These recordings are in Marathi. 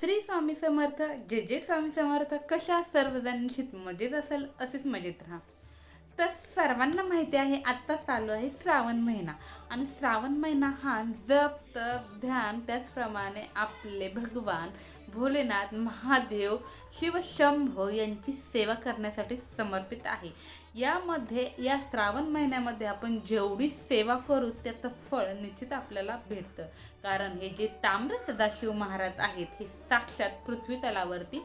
श्री स्वामी समर्थ जे जे स्वामी समर्थ कशा सर्वजण निश्चित मजेत असेल असेच मजेत राहा. तर सर्वांना माहिती आहे आत्ता चालू आहे श्रावण महिना. आणि श्रावण महिना हा जप तप ध्यान त्याचप्रमाणे आपले भगवान भोलेनाथ महादेव शिवशंभो यांची सेवा करण्यासाठी समर्पित आहे. यामध्ये या श्रावण महिन्यामध्ये आपण जेवढी सेवा करू त्याचं फळ निश्चित आपल्याला भेटतं. कारण हे जे ताम्र सदाशिव महाराज आहेत हे साक्षात पृथ्वी तलावरती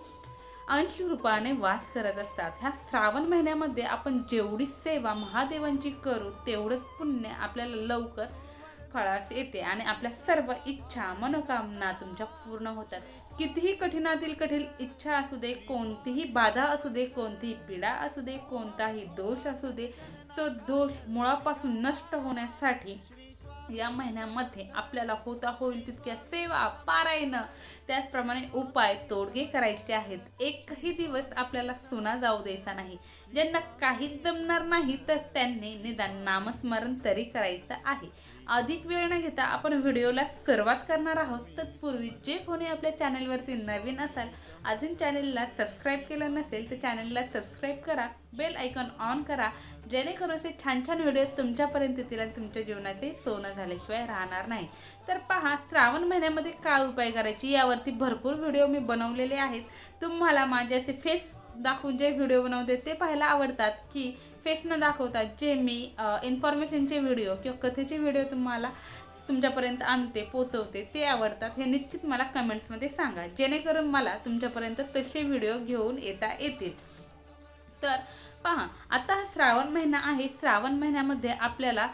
अंशरूपाने वास करत असतात. ह्या श्रावण महिन्यामध्ये आपण जेवढी सेवा महादेवांची करू तेवढंच पुण्य आपल्याला लवकर फळास येते आणि आपल्या सर्व इच्छा मनोकामना तुमच्या पूर्ण होतात. कितीही कठीणातील कठीण इच्छा असू दे कोणतीही बाधा असू दे कोणतीही पीडा असू दे कोणताही दोष असू दे तो दोष मुळापासून नष्ट होण्यासाठी या महिन्यामध्ये आपल्याला होता होईल तितक्या सेवा पारायण. त्याचप्रमाणे उपाय तोडगे करायचे आहेत. एकही दिवस आपल्याला सुना जाऊ द्यायचा नाही. ज्यांना काहीच जमणार नाही तर त्यांनी निदान नामस्मरण तरी करायचं आहे. अधिक वेळ न घेता आपण व्हिडिओला सुरुवात करणार आहोत. तत्पूर्वी जे कोणी आपल्या चॅनलवरती नवीन असाल अजून चॅनलला सबस्क्राईब केलं नसेल तर चॅनलला सबस्क्राईब करा बेल आयकॉन ऑन करा जेणेकरून असे छान छान व्हिडिओ तुमच्यापर्यंत येतील आणि तुमच्या जीवनाचे सोनं झाल्याशिवाय राहणार नाही. तर पहा श्रावण महिन्यामध्ये काय उपाय करायची? यावरती भरपूर व्हिडिओ मी बनवलेले आहेत. तुम्हाला माझे असे फेस दाखवून जे व्हिडिओ बनवते ते पाहायला आवडतात की फेस न दाखवतात जे मी इन्फॉर्मेशनचे व्हिडिओ किंवा कथेचे व्हिडिओ तुम्हाला तुमच्यापर्यंत आणते पोचवते ते आवडतात हे निश्चित मला कमेंट्समध्ये सांगा. जेणेकरून मला तुमच्यापर्यंत तसे व्हिडिओ घेऊन येता येतील. तर पहा आता हा श्रावण महिना आहे. श्रावण महिन्यामध्ये आपल्याला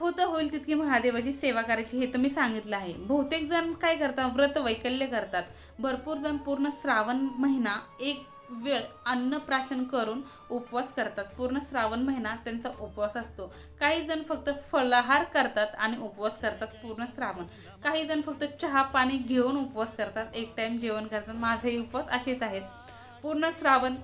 होतं होईल तितकी महादेवाची सेवा करायची हे तर मी सांगितलं आहे. बहुतेक जण काय करतात? व्रत वैकल्य करतात. भरपूर जण पूर्ण श्रावण महिना एक वेळ अन्नप्राशन करून उपवास करतात. पूर्ण श्रावण महिना त्यांचा उपवास असतो. काही जण फक्त फलाहार करतात आणि उपवास करतात पूर्ण श्रावण. काही जण फक्त चहा पाणी घेऊन उपवास करतात. एक टाईम जेवण करतात. माझेही उपवास असेच आहेत. पूर्ण श्रावण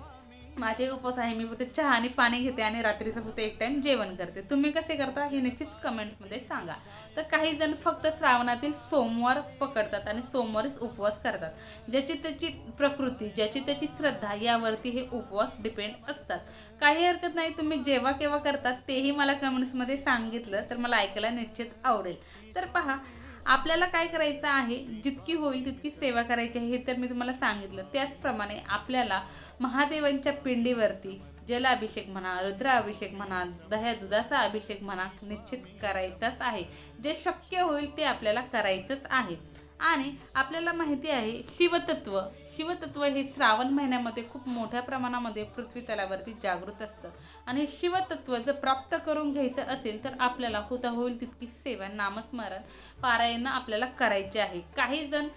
माझे उपवास आहे मी फक्त चहा आणि पाणी घेते आणि रात्रीचं फक्त एक टाइम जेवण करते. तुम्ही कसे करता हे निश्चित कमेंटमध्ये सांगा. तर काही जण फक्त श्रावणातील सोमवार पकडतात आणि सोमवारीच उपवास करतात. ज्याची त्याची प्रकृती ज्याची त्याची श्रद्धा यावरती हे उपवास डिपेंड असतात. काही हरकत नाही तुम्ही जेव्हा केव्हा करतात तेही मला कमेंट्समध्ये सांगितलं तर मला ऐकायला निश्चित आवडेल. तर पहा आपल्याला काय करायचं आहे? जितकी होईल तितकी सेवा करायची आहे हे तर मी तुम्हाला सांगितलं. त्याचप्रमाणे आपल्याला महादेवांच्या पिंडीवरती जलाभिषेक म्हणा रुद्राभिषेक म्हणा दह्या दुधाचा अभिषेक म्हणा निश्चित करायचाच आहे. जे शक्य होईल ते आपल्याला करायचंच आहे. आणि आपल्याला माहिती आहे शिवतत्व. शिवतत्व हे श्रावण महिन्यामध्ये खूप मोठ्या प्रमाणामध्ये पृथ्वी तलावरती जागृत असतं. आणि शिवतत्व जर प्राप्त करून घ्यायचं असेल तर आपल्याला होता होईल तितकी सेवा नामस्मरण पारायण आपल्याला करायचे आहे. काही जण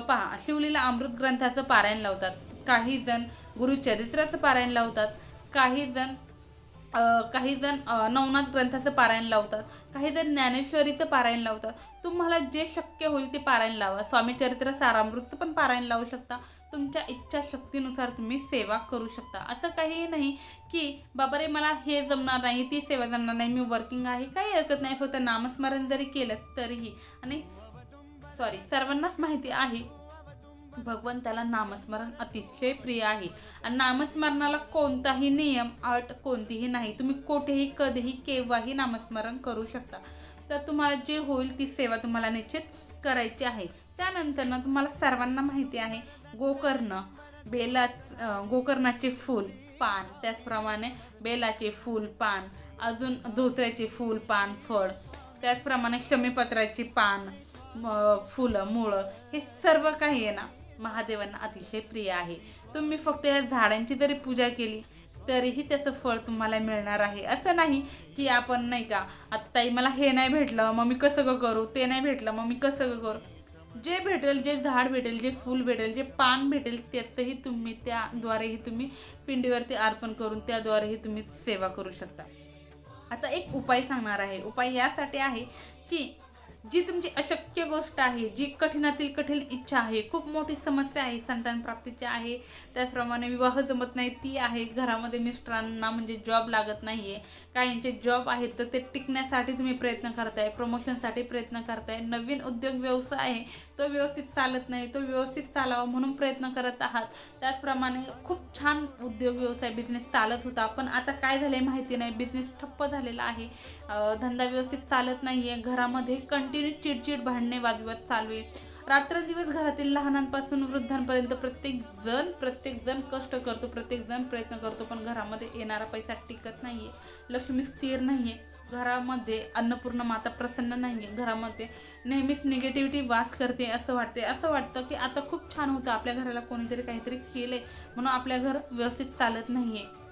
पहा शिवलीला अमृत ग्रंथाचं पारायण लावतात. काही जण गुरुचरित्राचं पारायण लावतात. काही जण काही जण नवनाथ ग्रंथाचं पारायण लावतात काही जण ज्ञानेश्वरीचं पारायण लावतात. तुम्हाला जे शक्य होईल ते पारायण लावा. स्वामी चरित्र सारामृतचं पण पारायण लावू शकता. तुमच्या इच्छाशक्तीनुसार तुम्ही सेवा करू शकता. असं काही नाही की बाबा रे मला हे जमणार नाही ती सेवा जमणार नाही मी वर्किंग आहे काही हरकत नाही फक्त नामस्मरण जरी केलं तरीही. आणि सॉरी सर्वांनाच माहिती आहे भगवंताला नामस्मरण अतिशय प्रिय आहे. आणि नामस्मरणाला कोणताही नियम अट कोणतीही नाही. तुम्ही कुठेही कधीही केव्हाही नामस्मरण करू शकता. तर तुम्हाला जे होईल ती सेवा तुम्हाला निश्चित करायची आहे. त्यानंतर ना तुम्हाला सर्वांना माहिती आहे गोकर्ण बेलाच गोकर्णाचे फूल पान. त्याचप्रमाणे बेलाचे फूल पान. अजून धोत्र्याचे फूल पान फळ. त्याचप्रमाणे शमीपत्राची पान म- फुलं मुळं. हे सर्व काही आहे ना महादेवांना अतिशय प्रिय आहे. तुम्ही फक्त या झाडांची जरी पूजा केली तरीही त्याचं फळ तुम्हाला मिळणार आहे. असं नाही की आपण नाही का आता ताई मला हे नाही भेटलं मग मी कसं गं करू? ते नाही भेटलं मग मी कसं गं करू? जे भेटेल जे झाड भेटेल जे फूल भेटेल जे पान भेटेल त्याचंही तुम्ही त्याद्वारेही तुम्ही पिंडीवरती अर्पण करून त्याद्वारेही तुम्ही सेवा करू शकता. आता एक उपाय सांगणार आहे. उपाय यासाठी आहे की जी तुमची अशक्य गोष्ट आहे जी कठीणातील कठीण इच्छा आहे खूप मोठी समस्या आहे संतान प्राप्तीची आहे त्याचप्रमाणे विवाह जमत नाही ती आहे घरामध्ये मिस्टरांना म्हणजे जॉब लागत नाही आहे काहींचे जॉब आहेत तर ते टिकण्यासाठी तुम्ही प्रयत्न करताय प्रमोशनसाठी प्रयत्न करताय. नवीन उद्योग व्यवसाय आहे तो व्यवस्थित चालत नाही तो व्यवस्थित चालावा म्हणून प्रयत्न करत आहात. त्याचप्रमाणे खूप छान उद्योग व्यवसाय बिझनेस चालत होता. पण आता काय झालं आहे माहिती नाही. बिझनेस ठप्प झालेला आहे. धंदा व्यवस्थित चालत नाही आहे घरामध्ये कंटिन्यू चिडचिड भांडणे वादविवाद चालू आहे. रात्रंदिवस घरातील लहानांपासून वृद्धांपर्यंत प्रत्येक जण प्रत्येक जण कष्ट करतो प्रत्येक जण प्रयत्न करतो पण घरामध्ये येणारा पैसा टिकत नाहीये. लक्ष्मी स्थिर नाहीये. घरामध्ये अन्नपूर्ण माता प्रसन्न नाहीये. घरामध्ये नेहमीच निगेटिव्हिटी वास करते असं वाटते. असं वाटतं की आता खूप छान होतं. आपल्या घराला कोणीतरी काहीतरी केले म्हणून आपल्या घर व्यवस्थित चालत नाहीये.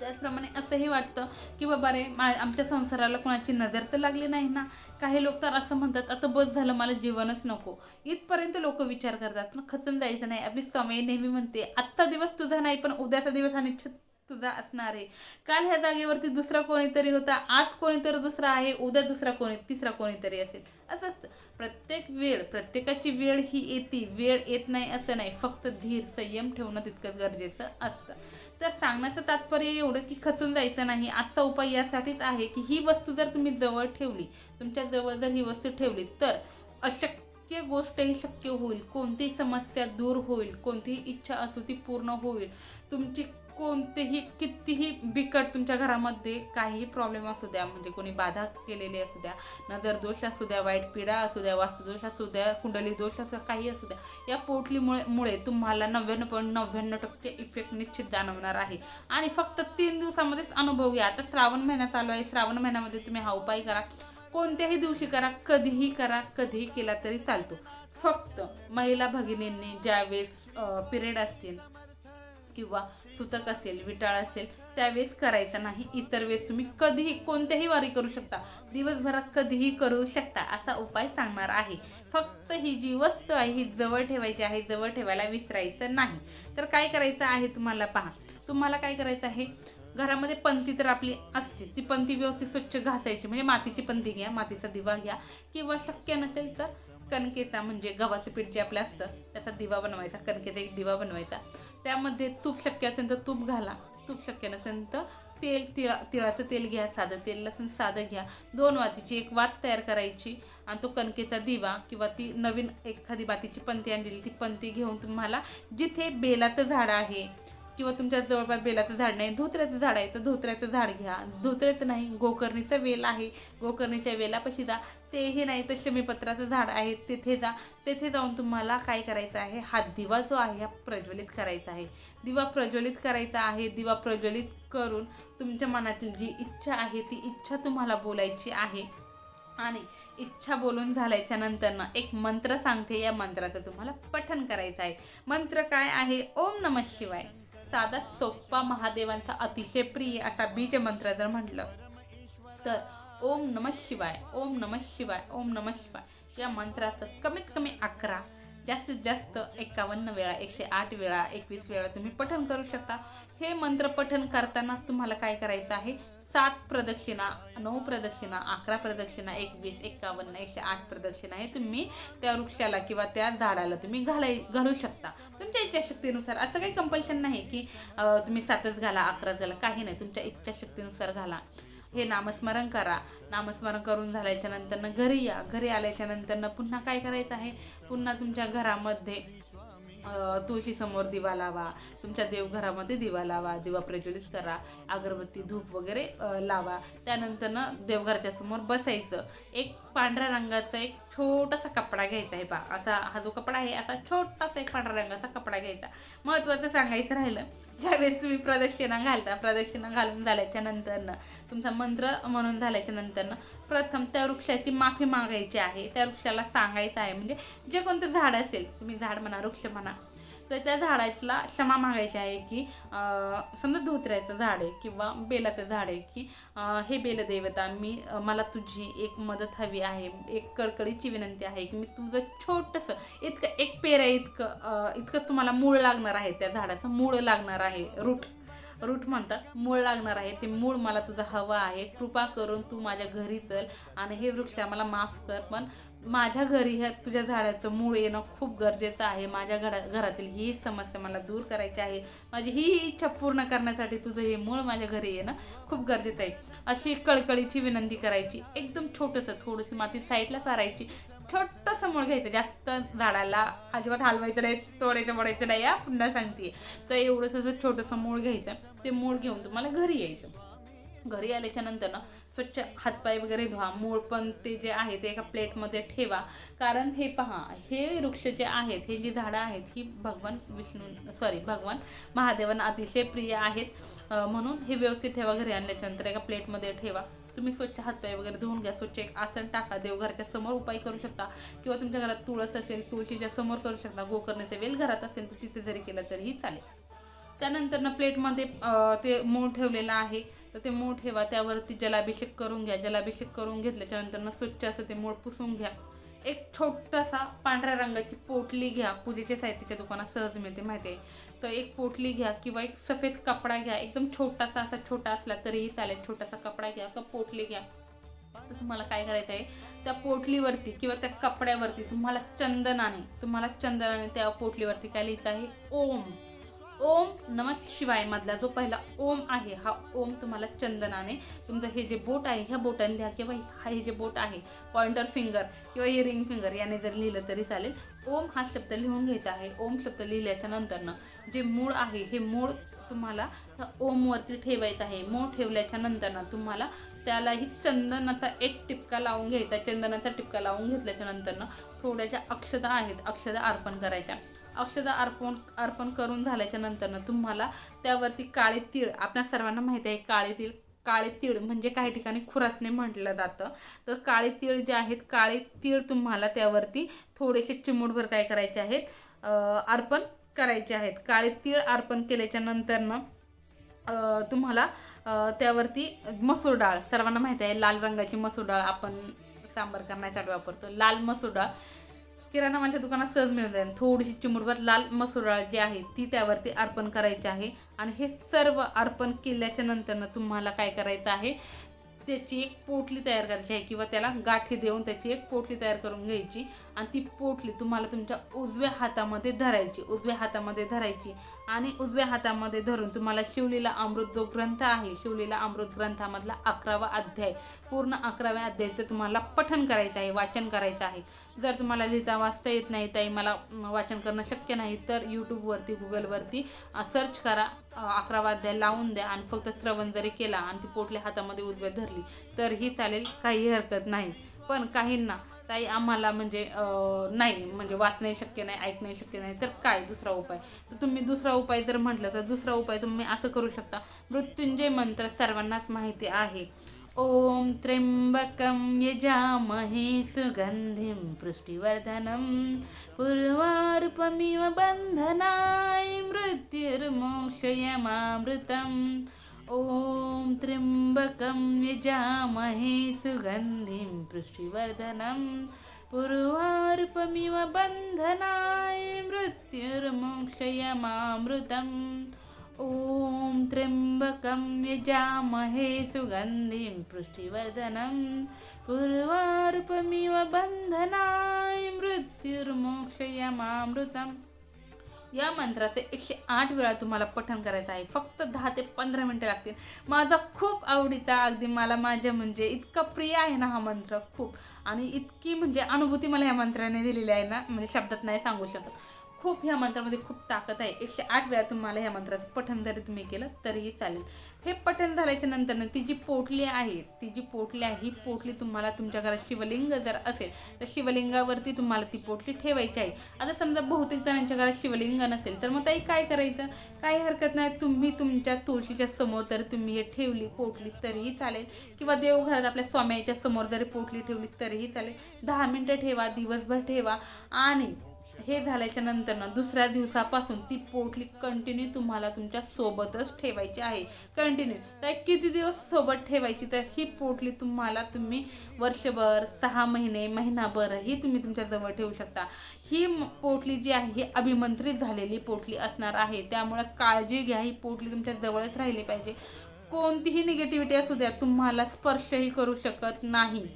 त्याचप्रमाणे असंही वाटतं की बाबा रे मा आमच्या संसाराला कोणाची नजर तर लागली नाही ना? काही लोक तर असं म्हणतात आता बस झालं मला जीवनच नको. इथपर्यंत लोक विचार करतात पण खचून जायचं नाही आपली समय नेहमी म्हणते आजचा दिवस तुझा नाही पण उद्याचा दिवस हा निश्चित तुझा असणार आहे. काल ह्या जागेवरती दुसरा कोणीतरी होता आज कोणीतरी दुसरा आहे उद्या दुसरा कोणी तिसरा कोणीतरी असेल. असं असतं. प्रत्येक वेळ प्रत्येकाची वेळ ही येते. वेळ येत नाही असं नाही. फक्त धीर संयम ठेवणं तितकंच गरजेचं असतं. तर सांगण्याचं तात्पर्य एवढं की खचून जायचं नाही. आजचा उपाय यासाठीच आहे की ही वस्तू जर तुम्ही जवळ ठेवली तुमच्या जवळ जर ही वस्तू ठेवली तर अशक्य गोष्ट ही शक्य होईल. कोणतीही समस्या दूर होईल. कोणतीही इच्छा असू ती पूर्ण होईल. तुमची कोणतेही कितीही बिकट तुमच्या घरामध्ये काहीही प्रॉब्लेम असू द्या म्हणजे कोणी बाधा केलेली असू द्या नजर दोष असू द्या वाईट पिढा असू द्या वास्तुदोष असू द्या कुंडली दोष असू द्या काही असू द्या या पोटलीमुळे मुळे तुम्हाला नव्याण्णव पॉईंट नव्याण्णव टक्के इफेक्ट निश्चित जाणवणार आहे. आणि फक्त तीन दिवसामध्येच अनुभव घ्या. आता श्रावण महिना चालू आहे. श्रावण महिन्यामध्ये तुम्ही हा उपाय करा. कोणत्याही दिवशी करा कधीही करा कधीही केला तरी चालतो. फक्त महिला भगिनींनी ज्यावेळेस पिरियड असतील किंवा सुतक असेल विटाळ असेल त्यावेळेस करायचं नाही. इतर वेळेस तुम्ही कधीही कोणत्याही वारी करू शकता. दिवसभरात कधीही करू शकता असा उपाय सांगणार आहे. फक्त ही जी वस्तू आहे ही जवळ ठेवायची आहे जवळ ठेवायला विसरायचं नाही. तर काय करायचं आहे तुम्हाला पहा. तुम्हाला काय करायचं आहे? घरामध्ये पंती तर आपली असतेच. ती पंती व्यवस्थित स्वच्छ घासायची. म्हणजे मातीची पंती घ्या मातीचा दिवा घ्या. किंवा शक्य नसेल तर कणकेचा म्हणजे गव्हाचं पीठ जे आपलं असतं त्याचा दिवा बनवायचा. कणकेचा एक दिवा बनवायचा. त्यामध्ये तूप शक्य असेल तर तूप घाला. तूप शक्य नसेल तर तेल तिळा तिळाचं तेल घ्या साधं तेल लसूण साधं घ्या. दोन वातीची एक वात तयार करायची आणि तो कणकेचा दिवा किंवा ती नवीन एखादी बातीची पंती आणलेली ती पंती घेऊन तुम्हाला जिथे बेलाचं झाड आहे किंवा तुमच्या जवळपास बेलाचं झाड नाही धोत्र्याचं झाड आहे तर धोत्र्याचं झाड घ्या. धोत्र्याचं नाही गोकर्णीचं वेल आहे. गोकर्णीच्या वेलापाशी जा तेही नाही तर शमीपत्राचं झाड आहे तिथे जा. तेथे जाऊन तुम्हाला काय करायचं आहे? हा दिवा जो आहे हा प्रज्वलित करायचा आहे. दिवा प्रज्वलित करायचा आहे दिवा प्रज्वलित करून तुमच्या मनातील जी इच्छा आहे ती इच्छा तुम्हाला बोलायची आहे. आणि इच्छा बोलून झाल्याच्यानंतर ना एक मंत्र सांगते या मंत्राचं तुम्हाला पठन करायचं आहे. मंत्र काय आहे? ओम नम शिवाय. साधा सोप्पा महादेवांचा अतिशय प्रिय असा बीज मंत्र जर म्हटलं तर ओम नम शिवाय ओम नम शिवाय ओम नम शिवाय. या मंत्राचं कमीत कमी अकरा जास्तीत जास्त एकावन्न वेळा एकशे आठ वेळा एकवीस वेळा तुम्ही पठन करू शकता. हे मंत्र पठन करतानाच तुम्हाला काय करायचं आहे? सात प्रदक्षिणा नऊ प्रदक्षिणा अकरा प्रदक्षिणा एकवीस एकावन्न एकशे आठ प्रदक्षिणा हे तुम्ही त्या वृक्षाला किंवा त्या झाडाला तुम्ही घालाय घालू शकता. तुमच्या इच्छाशक्तीनुसार असं काही कंपल्शन नाही की तुम्ही सातच घाला अकराच घाला काही नाही. तुमच्या इच्छाशक्तीनुसार घाला. हे नामस्मरण करा. नामस्मरण करून झाल्याच्या नंतरनं घरी या. घरी आल्याच्या नंतरनं पुन्हा काय करायचं आहे? पुन्हा तुमच्या घरामध्ये तुळशीसमोर दिवा लावा. तुमच्या देवघरामध्ये दिवा लावा. दिवा प्रज्वलित करा. अगरबत्ती धूप वगैरे लावा. त्यानंतरनं देवघराच्या समोर बसायचं. एक पांढऱ्या रंगाचा एक छोटासा कपडा घ्यायचा आहे बा. असा हा जो कपडा आहे असा छोटासा एक पांढऱ्या रंगाचा कपडा घ्यायचा. महत्त्वाचं सांगायचं राहिलं ज्यावेळेस तुम्ही प्रदक्षिणा घालता प्रदक्षिणा घालून झाल्याच्या नंतरनं तुमचा मंत्र म्हणून झाल्याच्या नंतरनं प्रथम त्या वृक्षाची माफी मागायची आहे. त्या वृक्षाला सांगायचं आहे म्हणजे जे कोणतं झाड असेल तुम्ही झाड म्हणा वृक्ष म्हणा तर त्या झाडाला क्षमा मागायची आहे की समजा धोत्र्याचं झाड आहे किंवा बेलाचं झाड आहे की हे बेलदेवता मी मला तुझी एक मदत हवी आहे एक कडकडीची विनंती आहे की मी तुझं छोटंसं इतकं एक पेऱ्या इतकं इतकंच तुम्हाला मूळ लागणार आहे त्या झाडाचं मूळ लागणार आहे रूट. रूट म्हणतात मूळ लागणार आहे. ते मूळ मला तुझं हवं आहे. कृपा करून तू माझ्या घरी चल आणि हे वृक्ष मला माफ कर. पण माझ्या घरी ह्या तुझ्या झाडाचं मूळ येणं खूप गरजेचं आहे. माझ्या घरा घरातील ही समस्या मला दूर करायची आहे. माझी ही इच्छा पूर्ण करण्यासाठी तुझं हे मूळ माझ्या घरी येणं खूप गरजेचं आहे. अशी कळकळीची विनंती करायची. एकदम छोटंसं थोडीशी माती साईडला सारायची. छोटंसं मूळ घ्यायचं जास्त झाडाला अजिबात हलवायचं नाही तोडायचं पडायचं नाही या पुन्हा सांगते. तर एवढंसं असं छोटंसं मूळ घ्यायचं ते मूळ घेऊन तुम्हाला घरी यायचं. घरी आल्याच्यानंतर ना स्वच्छ हातपाय वगैरे धुवा मूळ पण ते जे आहे ते एका प्लेटमध्ये ठेवा. कारण हे पहा हे वृक्ष जे आहेत हे जी झाडं आहेत ही भगवान विष्णू सॉरी भगवान महादेवांना अतिशय प्रिय आहेत. म्हणून हे व्यवस्थित ठेवा घरी आणल्याच्या नंतर एका प्लेटमध्ये ठेवा. तुम्ही स्वच्छ हातपाय वगैरे धुवून घ्या स्वच्छ एक आसन टाका देवघराच्या समोर उपाय करू शकता. किंवा तुमच्या घरात तुळस असेल तुळशीच्या समोर करू शकता गोकर्णाचे वेल घरात असेल तर तिथे जरी केलं तरीही चालेल. त्यानंतर ना प्लेटमध्ये ते मूळ ठेवलेलं आहे. तर ते मूळ ठेवा त्यावरती जलाभिषेक करून घ्या. जलाभिषेक करून घेतल्याच्यानंतर ना स्वच्छ असं ते मूळ पुसून घ्या. एक छोटासा पांढऱ्या रंगाची पोटली घ्या. पूजेच्या साहित्याच्या दुकानात सहज मिळते माहिती आहे. तर एक पोटली घ्या किंवा एक सफेद कपडा घ्या. एकदम छोटासा असा छोटा असला तरीही चालेल. छोटासा कपडा घ्या किंवा पोटली घ्या. तर तुम्हाला काय करायचं आहे? त्या पोटलीवरती किंवा त्या कपड्यावरती तुम्हाला चंदनाने तुम्हाला चंदनाने त्या पोटलीवरती काय लिहायचं आहे? ओम. ओम नम शिवाय मधला जो पहिला ओम आहे हा ओम तुम्हाला चंदनाने तुमचं हे जे बोट आहे ह्या बोटाने लिहा किंवा हा हे जे बोट आहे पॉइंटर फिंगर किंवा हे रिंग फिंगर याने जर लिहिलं तरी चालेल. ओम हा शब्द लिहून घ्यायचा आहे. ओम शब्द लिहिल्याच्या नंतरनं जे मूळ आहे हे मूळ तुम्हाला ओमवरती ठेवायचं आहे. मो ठेवल्याच्या नंतरनं तुम्हाला त्यालाही चंदनाचा एक टिपका लावून घ्यायचा. चंदनाचा टिपका लावून घेतल्याच्या नंतरनं थोड्याशा अक्षदा आहेत. अक्षदा अर्पण करायच्या. औषधं अर्पण अर्पण करून झाल्याच्या नंतरनं तुम्हाला त्यावरती काळे तीळ आपल्या सर्वांना माहिती आहे काळे तीळ काळे तीळ म्हणजे काही ठिकाणी खुरासने म्हटलं जातं. तर काळे तीळ जे आहेत काळे तीळ तुम्हाला त्यावरती थोडेसे चिमूटभर काय करायचे आहेत? अर्पण करायचे आहेत. काळे तीळ अर्पण केल्याच्या नंतरनं तुम्हाला त्यावरती मसूर डाळ. सर्वांना माहिती आहे लाल रंगाची मसूर डाळ आपण सांबार करण्यासाठी वापरतो. लाल मसूर डाळ किराणा माझ्या दुकानात सहज मिळून जाईल थोडीशी चिमुडभर लाल मसूर डाळ जी आहे ती त्यावरती अर्पण करायची आहे. आणि हे सर्व अर्पण केल्याच्या नंतरनं तुम्हाला काय करायचं आहे त्याची एक पोटली तयार करायची आहे किंवा त्याला गाठी देऊन त्याची एक पोटली तयार करून घ्यायची. आणि ती पोटली तुम्हाला तुमच्या उजव्या हातामध्ये धरायची उजव्या हातामध्ये धरायची आणि उजव्या हातामध्ये धरून तुम्हाला शिवलीला अमृत जो ग्रंथ आहे शिवलीला अमृत ग्रंथामधला अकरावा अध्याय पूर्ण अकराव्या अध्यायाचं तुम्हाला पठन करायचं आहे वाचन करायचं आहे. जर तुम्हाला लिहिता वाचता येत नाही ताई मला वाचन करणं शक्य नाही तर यूट्यूबवरती गुगलवरती सर्च करा अकरावा अध्याय लावून द्या आणि फक्त श्रवण जरी केला आणि ती पोटल्या हातामध्ये उजव्या धरली तरही चालेल काही हरकत नाही. पण काहींना ताई आम्हाला म्हणजे नाही म्हणजे वाचणे शक्य नाही ऐकणे शक्य नाही तर काय दुसरा उपाय? तर तुम्ही दुसरा उपाय जर म्हटलं तर दुसरा उपाय तुम्ही असं करू शकता. मृत्युंजय मंत्र सर्वांनाच माहिती आहे. ओम त्र्यंबकं यजामहे सुगंधिम पृष्टिवर्धनम पूर्वार्पमिव बंधनाय मृत्युर्मोक्षयमामृतम ॐ त्र्यंबकं यजामहे सुगन्धिं पुष्टिवर्धनं पूर्वार्पमिव बन्धनाय मृत्युर्मोक्षयमामृतम् ॐ त्र्यंबकं यजामहे सुगन्धिं पुष्टिवर्धनं पूर्वार्पमिव बन्धनाय मृत्युर्मोक्षयमामृतम् या मंत्राचे एकशे आठ वेळा तुम्हाला पठन करायचं आहे. फक्त दहा ते पंधरा मिनटं लागतील. माझा खूप आवडीचा अगदी मला माझ्या म्हणजे इतका प्रिय आहे ना हा मंत्र खूप. आणि इतकी म्हणजे अनुभूती मला या मंत्राने दिलेली आहे ना म्हणजे शब्दात नाही सांगू शकत. खूप ह्या मंत्रामध्ये खूप ताकद आहे. एकशे आठ वेळा तुम्हाला ह्या मंत्राचं पठण जरी तुम्ही केलं तरीही चालेल. हे पठण झाल्याच्यानंतर ती जी पोटली आहे ती जी पोटली आहे ही पोटली तुम्हाला तुमच्या घरात शिवलिंग जर असेल तर शिवलिंगावरती तुम्हाला ती पोटली ठेवायची आहे. आता समजा बहुतेक जणांच्या घरात शिवलिंग नसेल तर मग ताई काय करायचं? काही हरकत नाही तुम्ही तुमच्या तुळशीच्या समोर जर तुम्ही हे ठेवली पोटली तरीही चालेल. किंवा देवघरात आपल्या स्वाम्याच्या समोर जरी पोटली ठेवली तरीही चालेल. दहा मिनटं ठेवा दिवसभर ठेवा. आणि हे झाल्याच्यानंतर ना दुसऱ्या दिवसापासून ती पोटली कंटिन्यू तुम्हाला तुमच्या सोबतच ठेवायची आहे. कंटिन्यू तर किती दिवस सोबत ठेवायची? तर ही पोटली तुम्हाला तुम्ही वर्षभर सहा महिने महिनाभरही तुम्ही तुमच्याजवळ ठेवू शकता. ही पोटली जी आहे ही अभिमंत्रित झालेली पोटली असणार आहे. त्यामुळे काळजी घ्या ही पोटली तुमच्या जवळच राहिली पाहिजे. कोणतीही निगेटिव्हिटी असू द्या तुम्हाला स्पर्शही करू शकत नाही.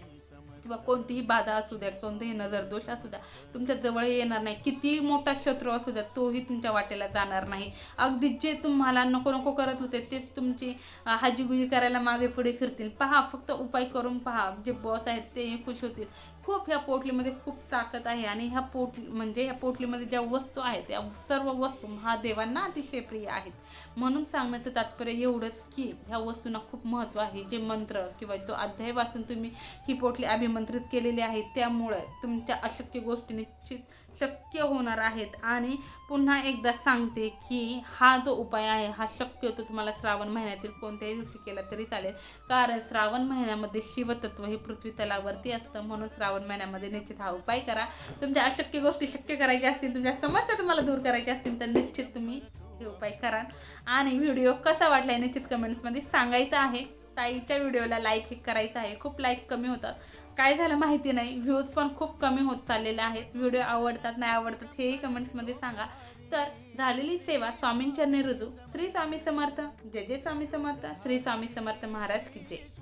किंवा कोणतीही बाधा असू द्या कोणतेही नजर दोष असू द्या तुमच्या जवळ येणार नाही. किती मोठा शत्रू असू द्या तोही तुमच्या वाटेला जाणार नाही. अगदी जे तुम्हाला नको नको करत होते तेच तुमची हाजीगुजी करायला मागे पुढे फिरतील. पहा फक्त उपाय करून पहा. जे बॉस आहेत तेही खुश होतील. खूप ह्या पोटलीमध्ये खूप ताकद आहे आणि ह्या पोट म्हणजे ह्या पोटलीमध्ये ज्या वस्तू आहेत या सर्व वस्तू महादेवांना अतिशय प्रिय आहेत. म्हणून सांगण्याचं तात्पर्य एवढंच की ह्या वस्तूंना खूप महत्त्व आहे. जे मंत्र किंवा जो अध्याय वाचून तुम्ही ही पोटली आमंत्रित केलेली आहे त्यामुळे तुमच्या अशक्य गोष्टी निश्चित शक्य होणार आहेत. आणि पुन्हा एकदा सांगते की हा जो उपाय आहे हा शक्य होतो तुम्हाला श्रावण महिन्यातील कोणत्याही दिवशी केला तरी चालेल. कारण श्रावण महिन्यामध्ये शिवतत्व हे पृथ्वी तलावरती असतं. म्हणून श्रावण महिन्यामध्ये निश्चित हा उपाय करा. तुमच्या अशक्य गोष्टी शक्य करायच्या असतील तुमच्या समस्या तुम्हाला दूर करायच्या असतील तर निश्चित तुम्ही हे उपाय करा आणि व्हिडिओ कसा वाटला आहे निश्चित कमेंट्समध्ये सांगायचं आहे. ताईच्या व्हिडिओला लाईक हे करायचं आहे. खूप लाईक कमी होतात. काय झालं माहिती नाही. व्ह्यूज पण खूप कमी होत चाललेले आहेत. व्हिडिओ आवडतात नाही आवडतात हेही कमेंट्समध्ये सांगा. तर झालेली सेवा स्वामींच्या रुजू. श्री स्वामी समर्थ. जय जय स्वामी समर्थ. श्री स्वामी समर्थ महाराज की जय.